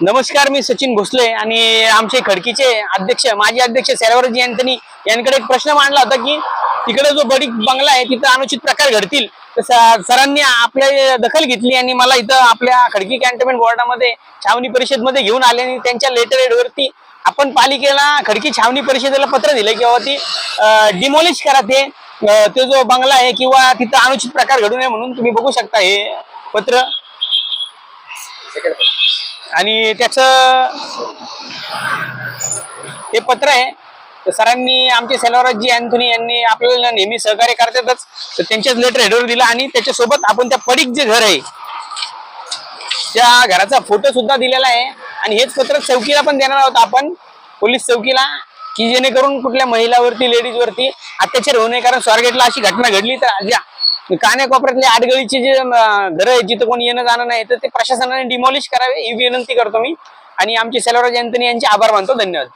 नमस्कार मी सचिन भोसले आणि आमचे खडकीचे अध्यक्ष माजी अध्यक्ष सेलवरजी यांनी यांकडे एक प्रश्न मांडला होता की तिकडे जो बडी बंगला आहे तिथं अनुचित प्रकार घडतील. तर सरांनी आपल्या दखल घेतली आणि मला इथं आपल्या खडकी कॅन्टोन्मेंट बोर्डामध्ये छावणी परिषदमध्ये घेऊन आले आणि त्यांच्या लेटर वरती आपण पालिकेला खडकी छावणी परिषदेला पत्र दिलं किंवा ती डिमॉलिश करा ते तो जो बंगला आहे किंवा तिथं अनुचित प्रकार घडू नये म्हणून तुम्ही बघू शकता हे पत्र. आणि त्याच हे पत्र आहे. तर सरांनी आमचे सेलवराजी अँथोनी यांनी आपल्याला नेहमी सहकार्य करतातच. तर त्यांच्याच लेटर हेडवर दिला आणि त्याच्यासोबत आपण त्या पडीक जे घर आहे त्या घराचा फोटो सुद्धा दिलेला आहे. आणि हेच पत्र चौकीला पण देणार आहोत आपण पोलीस चौकीला. की जेणेकरून कुठल्या महिलावरती लेडीज वरती अत्याचार होऊ नये. कारण स्वारगेटला अशी घटना घडली तर ज्या कान्याकोपऱ्यातले आडगळीचे जे घर आहे जिथं कोणी येणं जाणं नाही तर ते प्रशासनाने डिमॉलिश करावे ही विनंती करतो मी. आणि आमचे सेलवराज अँथनी यांचे आभार मानतो. धन्यवाद.